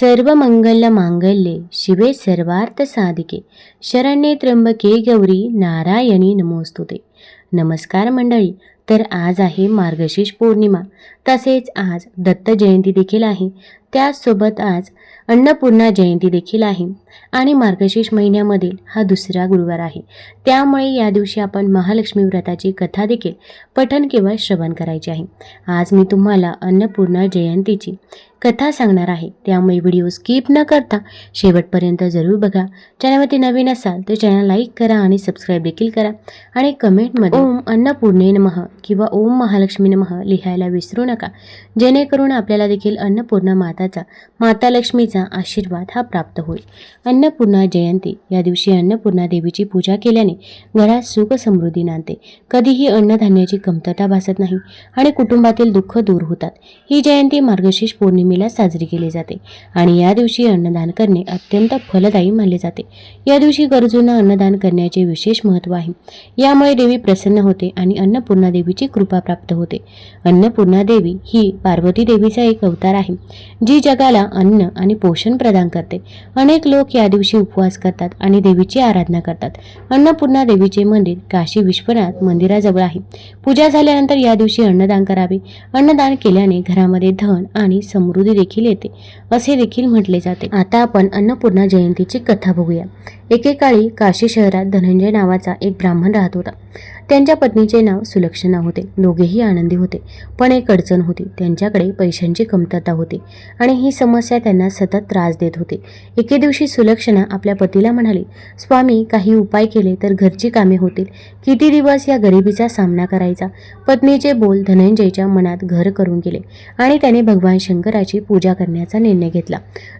सर्व मंगल मांगल्ये शिवे सर्वार्थ साधिके. शरण्ये त्र्यंबके गौरी नारायणी नमोस्तुते. नमस्कार मंडळी तर आज आहे मार्गशीर्ष पौर्णिमा. तसेच आज दत्त जयंती देखील आहे. त्याचसोबत आज अन्नपूर्णा जयंती देखील आहे. आणि मार्गशीर्ष महिन्यामधील हा दुसरा गुरुवार आहे. त्यामुळे या दिवशी आपण महालक्ष्मी व्रताची कथा देखील पठन किंवा श्रवण करायचे आहे. आज मी तुम्हाला अन्नपूर्णा जयंतीची कथा सांगणार आहे. त्यामुळे व्हिडिओ स्किप न करता शेवटपर्यंत जरूर बघा. चॅनलवरती नवीन असाल तर चॅनल लाईक करा आणि सबस्क्राईब देखील करा. आणि कमेंटमध्ये ओम अन्नपूर्णे नमः किंवा ओम महालक्ष्मी नमः लिहायला विसरू नका. जेणेकरून आपल्याला देखील अन्नपूर्णा माताचा माता लक्ष्मीचा आशीर्वाद हा प्राप्त होईल. अन्नपूर्णा जयंती या दिवशी अन्नपूर्णा देवीची पूजा केल्याने घरात सुख समृद्धी नांदते. कधीही अन्नधान्याची कमतरता भासत नाही आणि कुटुंबातील दुःख दूर होतात. ही जयंती मार्गशीर्ष पौर्णिमा पौर्णिमेला साजरी केली जाते आणि या दिवशी अन्नदान करणे अत्यंत फलदायी मानले जाते. या दिवशी गरजूंना अन्नदान करण्याचे विशेष महत्त्व आहे. यामुळे देवी प्रसन्न होते आणि अन्नपूर्णा देवीची कृपा प्राप्त होते. अन्नपूर्णा देवी ही पार्वती देवीचा एक अवतार आहे जी जगाला अन्न आणि पोषण प्रदान करते. अनेक लोक या दिवशी उपवास करतात आणि देवीची आराधना करतात. अन्नपूर्णा देवीचे मंदिर काशी विश्वनाथ मंदिराजवळ आहे. पूजा झाल्यानंतर या दिवशी अन्नदान करावे. अन्नदान केल्याने घरामध्ये धन आणि समृद्धी देखील येते. असे देखील म्हटले जाते. आता आपण अन्नपूर्णा जयंतीची कथा बघूया. एकेकाळी काशी शहरात धनंजय नावाचा एक ब्राह्मण राहत होता. त्यांच्या पत्नीचे नाव सुलक्षणा होते. दोघेही आनंदी होते. पण एक अडचण होती. त्यांच्याकडे पैशांची कमतरता होती आणि ही समस्या त्यांना सतत त्रास देत होती. एके दिवशी सुलक्षणा आपल्या पतीला म्हणाली स्वामी काही उपाय केले तर घरची कामे होतील. किती दिवस या गरिबीचा सामना करायचा? पत्नीचे बोल धनंजयच्या मनात घर करून गेले आणि त्याने भगवान शंकराची पूजा करण्याचा निर्णय घेतला.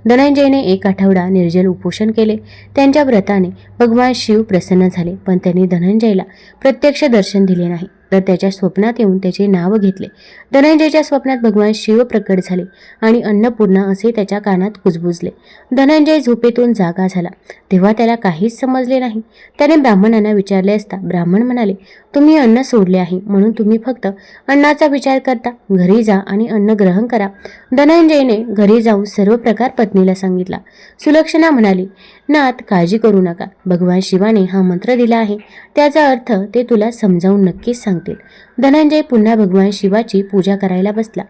धनंजयने एक आठवडा निर्जल उपोषण केले. त्यांच्या व्रताने भगवान शिव प्रसन्न झाले पण त्यांनी धनंजयला प्रत्यक्ष दर्शन दिले नाही. तर त्याच्या स्वप्नात येऊन त्याचे नाव घेतले. धनंजयच्या स्वप्नात भगवान शिव प्रकट झाले आणि अन्नपूर्णा असे त्याच्या कानात कुजबुजले. धनंजय झोपेतून जागा झाला. तेव्हा त्याला काहीच समजले नाही. त्याने ब्राह्मणांना विचारले असता ब्राह्मण म्हणाले तुम्ही अन्न सोडले आहे म्हणून तुम्ही फक्त अन्नाचा विचार करता. घरी जा आणि अन्न ग्रहण करा. धनंजयने घरी जाऊन सर्व प्रकार पत्नीला सांगितला. सुलक्षणा म्हणाली नाथ काळजी करू नका. भगवान शिवाने हा मंत्र दिला आहे. त्याचा अर्थ ते तुला समजावून नक्कीच सांगतील. धनंजय पुन्हा भगवान शिवाची पूजा करायला बसला.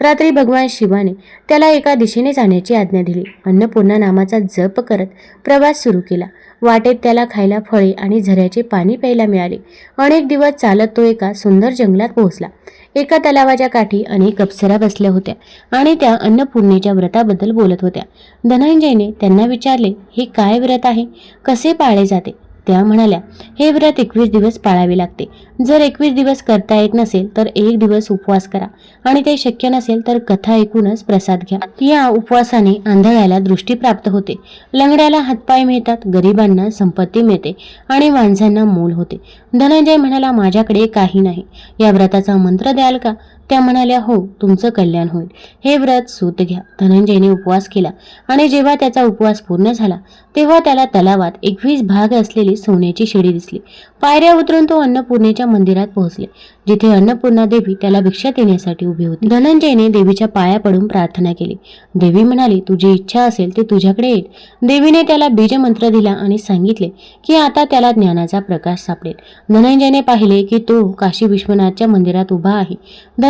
रात्री भगवान शिवाने त्याला एका दिशेने जाण्याची आज्ञा दिली. अन्नपूर्णा नामाचा जप करत प्रवास सुरू केला. वाटेत त्याला खायला फळे आणि झऱ्याचे पाणी प्यायला मिळाले. अनेक दिवस चालत तो एका सुंदर जंगलात पोहोचला. एका तलावाच्या काठी अनेक अप्सरा बसल्या होत्या आणि त्या अन्नपूर्णेच्या व्रताबद्दल बोलत होत्या. धनंजयने त्यांना विचारले हे काय व्रत आहे? कसे पाळले जाते? त्या म्हणाल्या हे व्रत एकवीस दिवस पाळावे लागते. जर एकवीस दिवस करता येत नसेल तर एक दिवस उपवास करा. आणि ते शक्य नसेल तर कथा ऐकूनच प्रसाद घ्या. या उपवासाने आंधळ्याला दृष्टी प्राप्त होते. लंगड्याला हातपाय मिळतात गरिबांना संपत्ती मिळते आणि माणसांना मोल होते. धनंजय म्हणाला माझ्याकडे काही नाही. या व्रताचा मंत्र द्याल का? त्या म्हणाल्या हो तुमचं कल्याण होईल. हे व्रत सूत घ्या. धनंजयने उपवास केला आणि जेव्हा त्याचा उपवास पूर्ण झाला तेव्हा त्याला तलावात एकवीस भाग असलेली सोन्याची शिडी दिसली. पायऱ्या उतरून तो अन्नपूर्णेच्या मंदिरात पोहोचले जिथे अन्नपूर्णा देवी त्याला भिक्षा देण्यासाठी उभी होती. धनंजयने देवीच्या पाया पडून प्रार्थना केली. देवी म्हणाली तुझी इच्छा असेल ते तुझ्याकडे येईल. देवीने त्याला बीजमंत्र दिला आणि सांगितले की आता त्याला ज्ञानाचा प्रकाश सापडेल. धनंजयने पाहिले की तो काशी विश्वनाथच्या मंदिरात उभा आहे.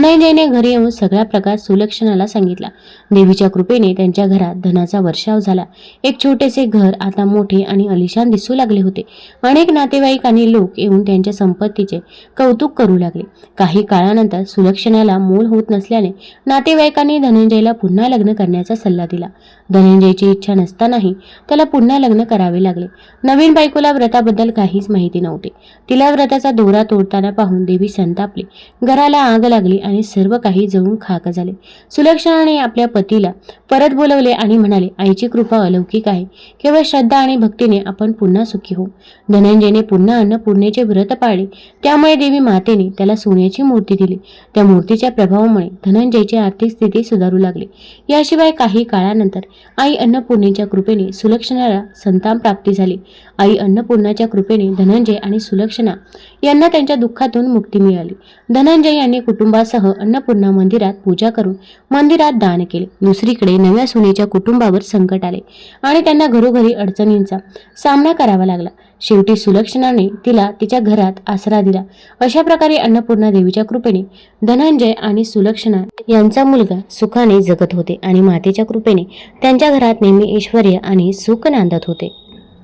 धनंजयने घरी येऊन सगळा प्रकार सुलक्षणाला सांगितला. देवीच्या कृपेने त्यांच्या घरात धनाचा वर्षाव झाला. एक छोटेसे घर आता मोठे आणि अलिशान दिसू लागले होते. अनेक नातेवाईक आणि लोक येऊन त्यांच्या संपत्तीचे कौतुक करू लागले. काही काळानंतर सुलक्षणाला मूल होत नसल्याने नातेवाईकांनी धनंजयला पुन्हा लग्न करण्याचा सल्ला दिला. धनंजयची इच्छा नसतानाही त्याला पुन्हा लग्न करावे लागले. नवीन बायकोला व्रताबद्दल काहीच माहिती नव्हती. तिला व्रताचा दोरा तोडताना पाहून देवी संतापली. घराला आग लागली आणि सर्व काही जळून खाक झाले. सुलक्षणाने आपल्या पतीला परत बोलवले आणि म्हणाले आईची कृपा अलौकिक आहे. केवळ श्रद्धा आणि भक्तीने आपण पुन्हा सुखी होऊ. धनंजयने पुन्हा अन्नपूर्णेचे व्रत पाळले. त्यामुळे देवी मातेने त्याला सोन्याची मूर्ती दिली. त्या मूर्तीच्या प्रभावामुळे धनंजयची आर्थिक स्थिती सुधारू लागली. याशिवाय काही काळानंतर आई अन्नपूर्णेच्या कृपेने सुलक्षणाला संतान प्राप्ती झाली. आई अन्नपूर्णाच्या कृपेने धनंजय आणि सुलक्षणा यांना त्यांच्या दुःखातून मुक्ती मिळाली. धनंजय यांनी कुटुंबासह सह अन्नपूर्णा मंदिरात पूजा करून मंदिरात दान केले. दुसरीकडे नव्या सुनेच्या कुटुंबावर संकट आले आणि त्यांना घरोघरी अडचणींचा सामना करावा लागला. शेवटी सुलक्षणाने तिला तिच्या घरात आसरा दिला. अशा प्रकारे अन्नपूर्णा देवीच्या कृपेने धनंजय आणि सुलक्षणा यांचा मुलगा सुखाने जगत होते आणि मातेच्या कृपेने त्यांच्या घरात नेहमी ऐश्वर आणि सुख नांदत होते.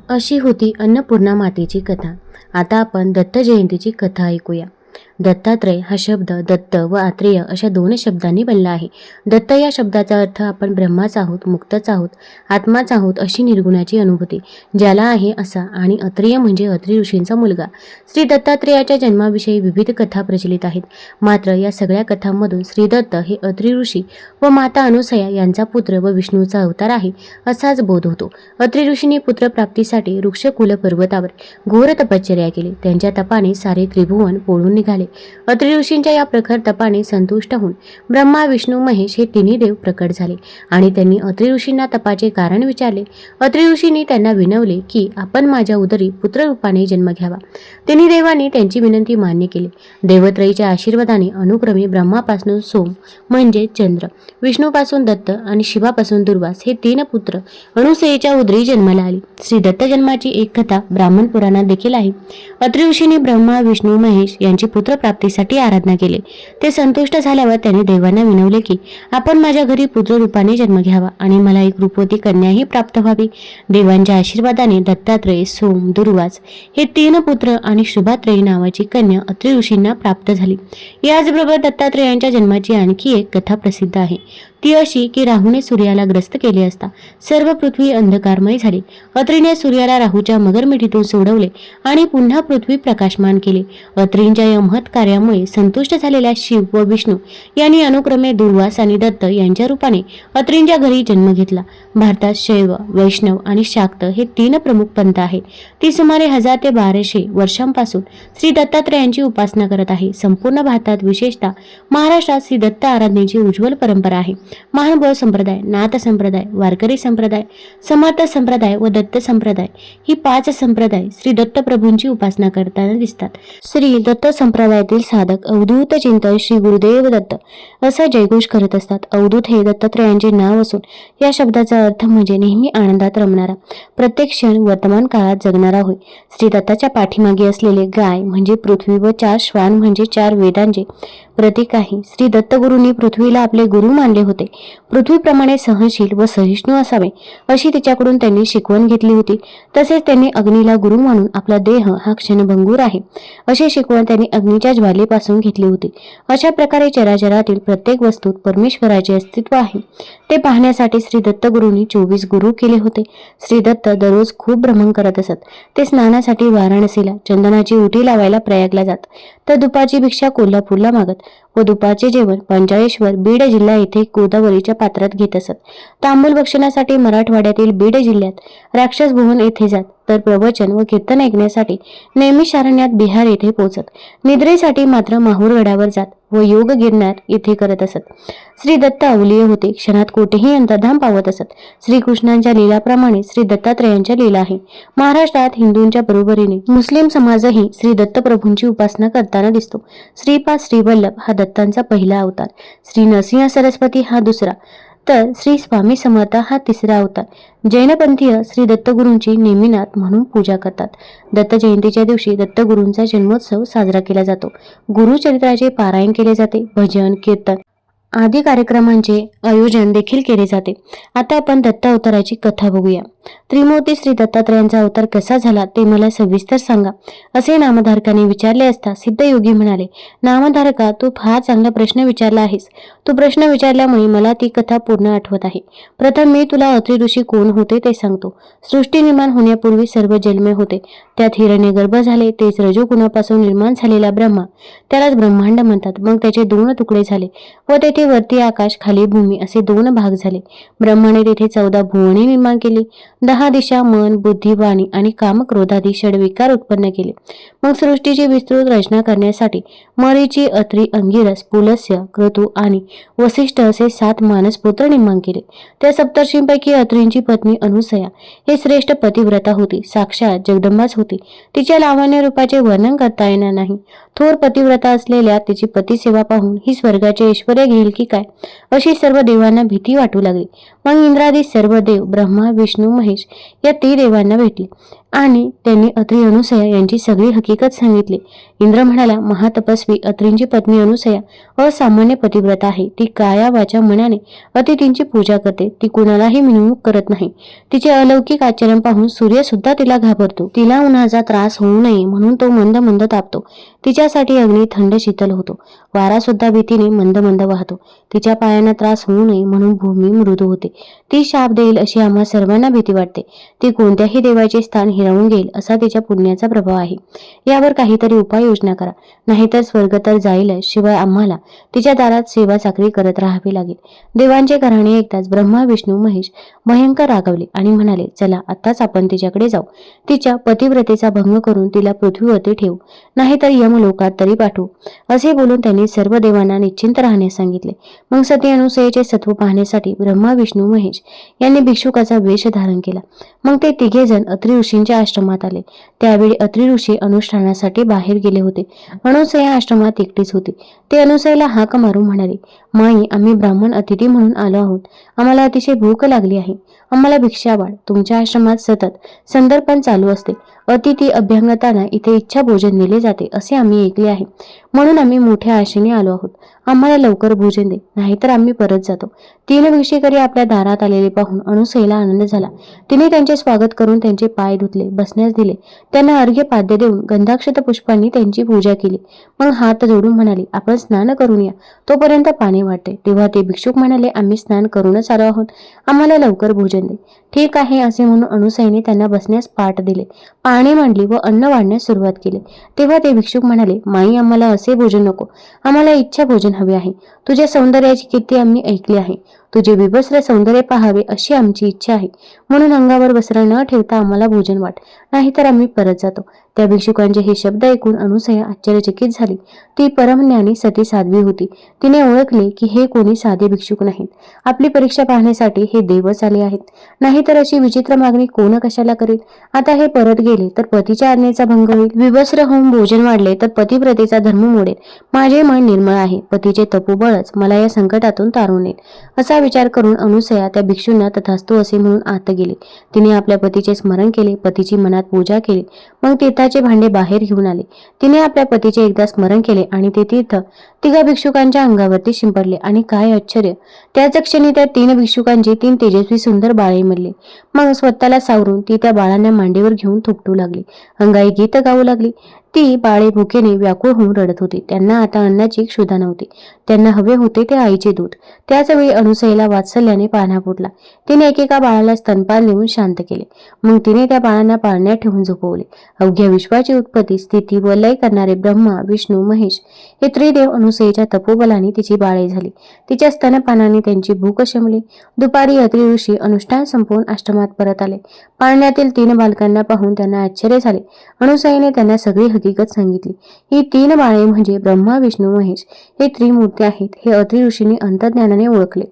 अशी होती अन्नपूर्णा मातेची कथा. आता आपण दत्त जयंतीची कथा ऐकूया. दत्तात्रय हा शब्द दत्त व आत्रेय अशा दोन शब्दांनी बनला आहे. दत्त या शब्दाचा अर्थ आपण ब्रह्माच आहोत मुक्तच आहोत आत्माच आहोत अशी निर्गुणाची अनुभूती ज्याला आहे असा आणि अत्रेय म्हणजे अत्रि ऋषींचा मुलगा. श्री दत्तात्रेयाच्या जन्माविषयी विविध कथा प्रचलित आहेत. मात्र या सगळ्या कथांमधून श्री दत्त हे अत्रि ऋषी व माता अनुसया यांचा पुत्र व विष्णूचा अवतार आहे असाच बोध होतो. अत्रि ऋषींनी पुत्रप्राप्तीसाठी वृक्षकुल पर्वतावर घोर तपश्चर्या केली. त्यांच्या तपाने सारे त्रिभुवन पोळून निघाले. अत्रि ऋषींच्या या प्रखर तपाने संतुष्ट होऊन ब्रह्मा विष्णू महेश हे तिन्ही देव प्रकट झाले. आणि त्यांनी अत्रि ऋषींना तपाचे कारण विचारले. अत्रि ऋषींनी त्यांना विनवले की आपण माझ्या उदरी पुत्ररूपाने जन्म घ्यावा. तिन्ही देवांनी त्यांची विनंती मान्य केली. देवत्रयीच्या आशीर्वादाने अनुक्रमे ब्रह्मापासून सोम म्हणजे चंद्र विष्णूपासून दत्त आणि शिवापासून दुर्वास हे तीन पुत्र अणुसयेच्या उदरी जन्माला आली. श्री दत्त जन्माची एक कथा ब्राह्मण पुराणात देखील आहे. अत्रि ऋषींनी ब्रह्मा विष्णू महेश यांची पुत्र प्राप्तीसाठी आराधना केली. ते संतुष्ट झाल्यावर त्याने देवांना विनवले की आपण माझ्या घरी पुत्ररूपाने जन्म घ्यावा आणि मला एक रूपवती कन्याही प्राप्त व्हावी. देवांच्या आशीर्वादाने दत्तात्रय सोम दुर्वास हे तीन पुत्र आणि शुभात्रयी नावाची कन्या अत्रि ऋषींना प्राप्त झाली. याचबरोबर दत्तात्रेयांच्या जन्माची आणखी एक कथा प्रसिद्ध आहे. ती अशी की राहूने सूर्याला ग्रस्त केले असता सर्व पृथ्वी अंधकारमय झाली. अत्रीने सूर्याला राहूच्या मगरमिठीतून सोडवले आणि पुन्हा पृथ्वी प्रकाशमान केली. अत्रींच्या या महत् कार्यामुळे संतुष्ट झालेल्या शिव व विष्णू यांनी अनुक्रमे दुर्वास आणि दत्त यांच्या रूपाने अत्रींच्या घरी जन्म घेतला. भारतात शैव वैष्णव आणि शाक्त हे तीन प्रमुख पंथ आहेत. ती सुमारे हजार ते बाराशे वर्षांपासून श्री दत्तात्रयांची उपासना करत आहे. संपूर्ण भारतात विशेषतः महाराष्ट्रात श्री दत्त आराधनेची उज्ज्वल परंपरा आहे. महानुभाव संप्रदाय नाथ संप्रदाय वारकरी संप्रदाय समर्थ संप्रदाय व दत्त संप्रदाय ही पाच संप्रदाय श्री दत्त प्रभूंची उपासना करताना दिसतात. श्री दत्त संप्रदायातील साधक अवधूत चिंतन श्री गुरुदेव दत्त असा जयघोष करत असतात. अवधूत हे दत्तात्रयांचे नाव असून या शब्दाचा अर्थ म्हणजे नेहमी आनंदात रमणारा. प्रत्येक क्षण वर्तमान काळात जगणारा होय. श्री दत्ताच्या पाठीमागे असलेले गाय म्हणजे पृथ्वी व चार श्वान म्हणजे चार वेदांचे प्रतीक आहे. श्री दत्तगुरूंनी पृथ्वीला आपले गुरु मानले होते. पृथ्वीप्रमाणे सहनशील व सहिष्णू असावे अशी तिच्याकडून त्यांनी शिकवण घेतली होती. तसेच त्यांनी अग्नीला गुरु मानून आपला देह हा क्षणभंगूर आहे अशी शिकवण त्यांनी अग्नीच्या ज्वालेपासून घेतली होती. अशा प्रकारे चराचरातील प्रत्येक वस्तूत परमेश्वराचे अस्तित्व आहे. ते पाहण्यासाठी श्री दत्तगुरूंनी चोवीस गुरु केले होते. श्री दत्त दररोज खूप भ्रमण करत असत. ते स्नानासाठी वाराणसीला चंदनाची उटी लावायला प्रयागला जात. तर दुपारची भिक्षा कोल्हापूरला मागत. व दुपारचे जेवण पंजाळेश्वर बीड जिल्हा येथे गोदावरीच्या पात्रात घेत असत. तांबूल भक्षणासाठी मराठवाड्यातील बीड जिल्ह्यात राक्षस भुवन येथे जात. तर प्रवचन व कीर्तन ऐकण्यासाठी नेहमी शारण्यात बिहार येथे पोहोचत. निद्रेसाठी मात्र माहूरगडावर जात व योग गिरणार येथे करत असत. श्री दत्त अवलीय होते. क्षणात कोठेही अंतर्धाम पावत असत. श्रीकृष्णांच्या लीलाप्रमाणे श्री दत्तात्रयांच्या लीला आहे. महाराष्ट्रात हिंदूंच्या बरोबरीने मुस्लिम समाजही श्री दत्तप्रभूंची उपासना करताना दिसतो. श्रीपाद श्रीवल्लभ हा दत्तांचा पहिला अवतार. श्री नरसिंह सरस्वती हा दुसरा. तर श्री स्वामी समर्थ हा तिसरा अवतार जैनपंथीय श्री दत्तगुरूंची नेमिनाथ म्हणून पूजा करतात. दत्त जयंतीच्या दिवशी दत्तगुरूंचा जन्मोत्सव साजरा केला जातो. गुरुचरित्राचे पारायण केले जाते भजन कीर्तन आदी कार्यक्रमांचे म्हणजे आयोजन देखील केले जाते. आता आपण दत्त अवताराची कथा बघूया. त्रिमूर्ती श्री दत्तात्रयांचा अवतार कसा झाला ते मला सविस्तर सांगा. असे नामधारकाने विचारले असता सिद्धयोगी म्हणाले नामधारका तू फार चांगला प्रश्न विचारला आहेस. तू प्रश्न विचारल्यामुळे मला ती कथा पूर्ण आठवत आहे. प्रथम मी तुला अत्रि ऋषी कोण होते ते सांगतो. सृष्टी निर्माण होण्यापूर्वी सर्व जन्मे होते. त्यात हिरण्य गर्भ झाले तेच रजोगुणापासून निर्माण झालेला ब्रह्मा. त्यालाच ब्रह्मांड म्हणतात. मग त्याचे दोन तुकडे झाले व तेथे वरती आकाश खाली भूमी असे दोन भाग झाले. ब्रह्माने तेथे चौदा भुवने निर्माण केली. दहा दिशा मन बुद्धी वाणी आणि कामक्रोधादी षडविकार उत्पन्न केले. मग सृष्टीची विस्तृत रचना करण्यासाठी मरीची अत्री अंगिरस पुलस्य क्रतू आणि वसिष्ठ असे सात मानसपुत्र निर्माण केले. त्या सप्तर्षींपैकी अत्रींची पत्नी अनुसया हे श्रेष्ठ पतिव्रता होती. साक्षात जगदंबाच होती. तिच्या लावण्य रूपाचे वर्णन करता येणार नाही. थोर पतिव्रता असलेल्या तिची पतिसेवा पाहून ही स्वर्गाचे ऐश्वर घेईल की काय? अशी सर्व देवांना भीती वाटू लागली. मग इंद्रादी सर्व देव ब्रह्मा विष्णू महेश या ती देवांना भेटले. आणि त्यांनी अत्री अनुसया यांची सगळी हकीकत सांगितली. इंद्र म्हणाला महातपस्वी अत्रींची पत्नी अनुसया असामान्य पतिव्रता आहे. ती काया वाचा मनाने अतिथींची पूजा करते. ती कुणालाही मिनमुख करत नाही. तिचे अलौकिक आचरण पाहून सूर्य सुद्धा तिला घाबरतो. तिला उन्हाचा त्रास होऊ नये म्हणून तो मंद मंद तापतो. तिच्यासाठी अग्नी थंड शीतल होतो. वारा सुद्धा भीतीने मंद मंद वाहतो. तिच्या पायांना त्रास होऊ नये म्हणून भूमी मृदू होते. ती शाप देईल अशी आम्हा सर्वांना भीती वाटते. ती कोणत्याही देवाचे स्थान हिरावून घेईल असा तिच्या पुण्याचा प्रभाव आहे. यावर काहीतरी उपाययोजना करा. नाहीतर स्वर्ग तर जाईलच शिवाय आम्हाला तिच्या दारात सेवा चाकरी करत राहावी लागेल. देवांचे घराणे ऐकताच ब्रह्मा विष्णू महेश भयंकर रागवले आणि म्हणाले चला आत्ताच आपण तिच्याकडे जाऊ. तिच्या पतिव्रतेचा भंग करून तिला पृथ्वीवरती ठेवू. नाहीतर यमलोकात तरी पाठवू. असे बोलून त्यांनी सर्व देवांना निश्चिंत राहण्यास सांगितले. मग सती अनुसयेचे सत्व पाहण्यासाठी ब्रह्मा विष्णू महेश यांनी भिक्षुकाचा वेश धारण केला. मग ते तिघे जण अत्रि ऋषींच्या आश्रमात आले. त्यावेळी अत्रि ऋषी अनुष्ठानासाठी बाहेर गेले होते. अनुसया आश्रमात एकटीच होती. ते अनुसयाला हाक मारून म्हणाले माई आम्ही ब्राह्मण अतिथी म्हणून आलो आहोत. आम्हाला अतिशय भूक लागली आहे. आम्हाला भिक्षा वाढ. तुमच्या आश्रमात सतत संदर्पण चालू असते. अतिथी अभ्यंगताना इथे इच्छा भोजन दिले जाते असे आम्ही ऐकले आहे. म्हणून आम्ही मोठ्या आशेने आलो आहोत. आम्हाला लवकर भोजन दे नाहीतर आम्ही परत जातो. तीन भिक्षेकरी आपल्या दारात आलेले पाहून अनुसईला आनंद झाला. तिने त्यांचे स्वागत करून त्यांचे पाय धुतले बसण्यास दिले. त्यांना अर्घ्य पाद्य देऊन गंधाक्षत पुष्पांनी त्यांची पूजा केली. मग हात जोडून म्हणाले आपण स्नान करून या. तोपर्यंत पाणी वाटते तेव्हा ते भिक्षुक म्हणाले आम्ही स्नान करूनच आलो आहोत. आम्हाला लवकर भोजन दे ठीक आहे असे म्हणून अनुसईने त्यांना बसण्यास पाठ दिले. पाणी मांडली व अन्न वाढण्यास सुरुवात केली. तेव्हा ते भिक्षुक म्हणाले माई आम्हाला असे भोजन नको. आम्हाला इच्छा भोजन हवे आहे. तुझ्या सौंदर्याची किती आम्ही ऐकली आहे. तुझे विभस्र सौंदर्य पाहावे अशी आमची इच्छा आहे. म्हणून अंगावर वस्त्र न ठेवता आम्हाला भोजन वाट. नाहीतर आम्ही परत जातो. त्या भिक्षुकांचे हे शब्द ऐकून अनुसया आश्चर्यचकित झाली. ती परमज्ञानी सती साध्वी होती. तिने ओळखले की हे कोणी साधे भिक्षुक नाहीत. आपली परीक्षा पाहण्यासाठी हे देवच आले आहेत. नाहीतर अशी विचित्र मागणी कोण कशाला करेल? आता हे परत गेले तर पतीच्या आज्ञेचा भंग होईल. विवस्त्र होऊन भोजन वाढले तर पतिव्रतेचा धर्म मोडेल. माझे मन निर्मळ आहे. पतीचे तपोबळच मला या संकटातून तारून येईल असा विचार करून अनुसया त्या भिक्षूंना तथास्तू असे म्हणून आत गेली. तिने आपल्या पतीचे स्मरण केले पतीची मनात पूजा केली. मग तीर्थाचे भांडे बाहेर घेऊन आले. तिने आपल्या पतीचे एकदा स्मरण केले आणि ते तीर्थ तिघा भिक्षुकांच्या अंगावरती शिंपडले. आणि काय आश्चर्य! त्याच क्षणी त्या तीन भिक्षुकांची तीन तेजस्वी सुंदर बाळे मिळले. मग स्वतःला सावरून ती त्या बाळांना मांडीवर घेऊन थुकटू लागली. अंगाई गीत गाऊ लागली. ती बाळे भुकेने व्याकुळ होऊन रडत होती. त्यांना आता अन्नाची क्षुधा नव्हती. त्यांना हवे होते ते आईचे दूध. त्याचवेळी अनुसईला वात्सल्याने पाना फुटला तिने एकेका बाळाला स्तनपान देऊन शांत केले. मग तिने त्या बाळांना पाळण्यात ठेवून झोपवले. अवघ्या विश्वाची उत्पत्ती स्थिती व लय करणारे ब्रह्मा विष्णू महेश हे त्रिदेव अनुसईच्या तपोबलाने तिची बाळे झाली. तिच्या स्तनपानाने त्यांची भूक शमली. दुपारी अत्रि ऋषी अनुष्ठान संपवून आश्रमात परत आले. पाळण्यातील तीन बालकांना पाहून त्यांना आश्चर्य झाले. अनुसईने त्यांना सगळी हकीकत सांगितली. ही तीन बाळे म्हणजे ब्रह्मा विष्णू महेश हे त्रिमूर्ती आहेत. हे अत्रि ऋषीने अंतर्ज्ञानाने ओळखले.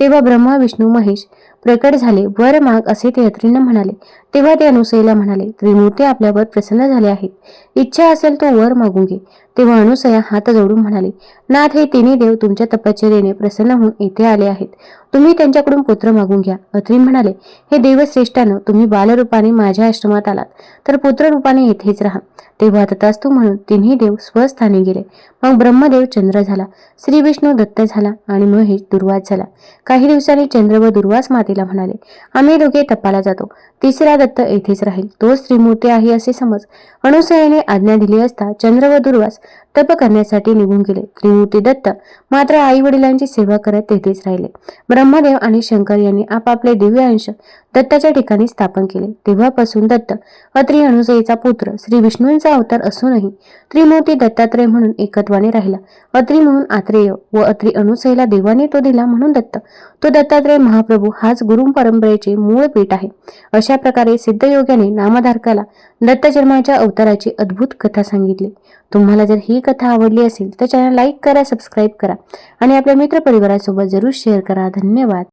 तेव्हा ब्रह्मा विष्णू महेश प्रकट झाले वर माग असे ते अत्रींना म्हणाले. तेव्हा ते अनुसईला म्हणाले त्रिमूर्ती आपल्यावर प्रसन्न झाले आहेत. इच्छा असेल तो वर मागून घे. तेव्हा अनुसया हात जोडून म्हणाले नाथ हे तिन्ही देव तुमच्या तपश्चर्येने प्रसन्न होऊन येथे आले आहेत. तुम्ही त्यांच्याकडून पुत्र मागून घ्या. अत्री म्हणाले हे देवश्रेष्ठानं तुम्ही बालरूपाने माझ्या आश्रमात आलात. तर पुत्ररूपाने येथेच राहा. तेव्हा तथास्तू म्हणून तिन्ही देव स्वस्थानी गेले. मग ब्रह्मदेव चंद्र झाला श्री विष्णू दत्त झाला आणि महेश दुर्वास झाला. काही दिवसांनी चंद्र व दुर्वास माते मातेला म्हणाले आम्ही दोघे तपाला जातो. तिसरा दत्त येथेच राहील. तो श्रीमूर्ती आहे असे समज. अनुसयाने आज्ञा दिली असता चंद्र व दुर्वास तप करण्यासाठी निघून गेले. त्रिमूर्ती दत्त मात्र आई वडिलांची सेवा करत तेथेच राहिले. ब्रह्मदेव आणि शंकर यांनी आपापले दिव्य अंश दत्ताच्या ठिकाणी स्थापन केले. तेव्हापासून दत्त अत्रि अनुसईचा पुत्र श्री विष्णूंचा अवतार असूनही त्रिमूर्ती दत्तात्रय म्हणून एकत्वाने राहिला. अत्रि म्हणून आत्रेय व अत्रि अनुसईला देवाने तो दिला म्हणून दत्त. तो दत्तात्रय महाप्रभू हाच गुरु परंपरेचे मूळ पीठ आहे. अशा प्रकारे सिद्धयोग्याने नामधारकाला दत्तजन्माच्या अवताराची अद्भुत कथा सांगितली. तुम्हाला जर ही कथा आवडली असेल तर चॅनल लाईक करा सबस्क्राईब करा आणि आपल्या मित्रपरिवारासोबत जरूर शेअर करा. धन्यवाद.